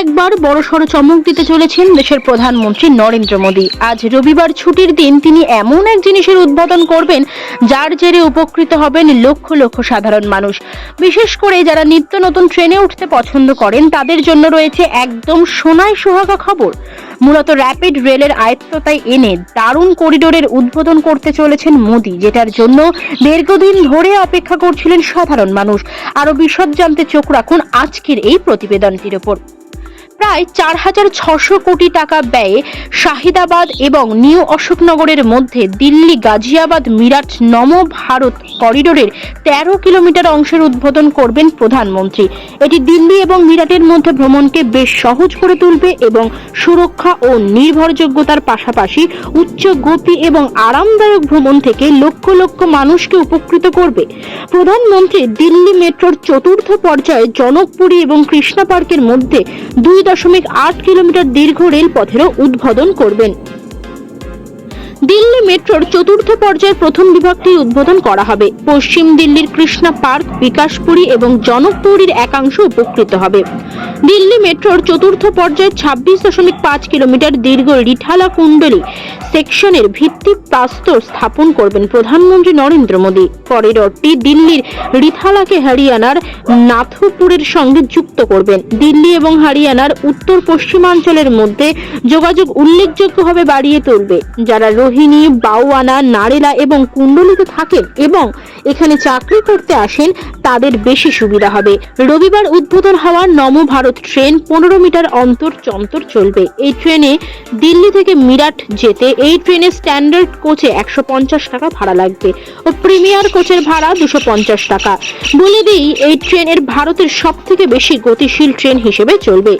একবার বড়সড় চমক দিতে চলেছেন দেশের প্রধানমন্ত্রী নরেন্দ্র মোদী। আজ রবিবার ছুটির দিন তিনি এমন এক জিনিসের উদ্বোধন করবেন, যার জেরে উপকৃত হবেন লক্ষ লক্ষ সাধারণ মানুষ। বিশেষ করে যারা নিত্য নতুন ট্রেনে উঠতে পছন্দ করেন, তাদের জন্য রয়েছে একদম সোনায় সোহাগা খবর। মূলত র্যাপিড রেলের আয়ত্ততায় এনে দারুণ করিডোরের উদ্বোধন করতে চলেছেন মোদী, যেটার জন্য দীর্ঘদিন ধরে অপেক্ষা করছিলেন সাধারণ মানুষ। আরও বিশদ জানতে চোখ রাখুন আজকের এই প্রতিবেদনটির ওপর। প্রায় চার হাজার ছশো কোটি টাকা ব্যয়ে শাহিদাবাদ এবং নিউ অশোকনগরের মধ্যে দিল্লি গাজিয়াবাদ মিরাট নম ভারত করিডোরের তেরো কিলোমিটার অংশের উদ্বোধন করবেন প্রধানমন্ত্রী। এটি দিল্লি এবং মিরাটের মধ্যে ভ্রমণকে বেশ সহজ করে তুলবে এবং সুরক্ষা ও নির্ভরযোগ্যতার পাশাপাশি উচ্চ গতি এবং আরামদায়ক ভ্রমণ থেকে লক্ষ লক্ষ মানুষকে উপকৃত করবে। প্রধানমন্ত্রী দিল্লি মেট্রোর চতুর্থ পর্যায়ে জনকপুরী এবং কৃষ্ণা পার্কের মধ্যে দুই দশমিক আট কিলোমিটার দীর্ঘ রেলপথেরও উদ্বোধন করবেন। দিল্লি মেট্রোর চতুর্থ পর্যায়ের প্রথম বিভাগটি উদ্বোধন করা হবে। পশ্চিম দিল্লির কৃষ্ণা পার্ক, বিকাশপুরী এবং জনকপুরীর একাংশ উপকৃত হবে। দিল্লি মেট্রোর চতুর্থ পর্যায়ে ছাব্বিশ দশমিক পাঁচ কিলোমিটার দীর্ঘ রিঠালা কুণ্ডলী সেকশনের ভিত্তি প্রস্তর স্থাপন করবেন প্রধানমন্ত্রী নরেন্দ্র মোদী। করিডরটি দিল্লির রিথালাকে হরিয়ানার নাথুপুরের সঙ্গে যুক্ত করবেন। দিল্লি এবং হরিয়ানার উত্তর পশ্চিমাঞ্চলের মধ্যে যোগাযোগ উল্লেখযোগ্যভাবে বাড়িয়ে তুলবে। যারা রোহিণী বাউয়ানা নারেলা এবং কুণ্ডলিতে থাকেন এবং এখানে চাকরি করতে আসেন, তাদের বেশি সুবিধা হবে। রবিবার উদ্বোধন হওয়া নম ভারত ট্রেন পনেরো মিটার অন্তর চন্তর চলবে। এই ট্রেনে দিল্লি থেকে মিরাট যেতে, এই ট্রেনে স্ট্যান্ডার্ড কোচে একশো পঞ্চাশ টাকা ভাড়া লাগবে ও প্রিমিয়ার কোচের ভাড়া দুশো পঞ্চাশ টাকা। বলে দিই, এই ট্রেনের ভারতের সব থেকে বেশি গতিশীল ট্রেন হিসেবে চলবে।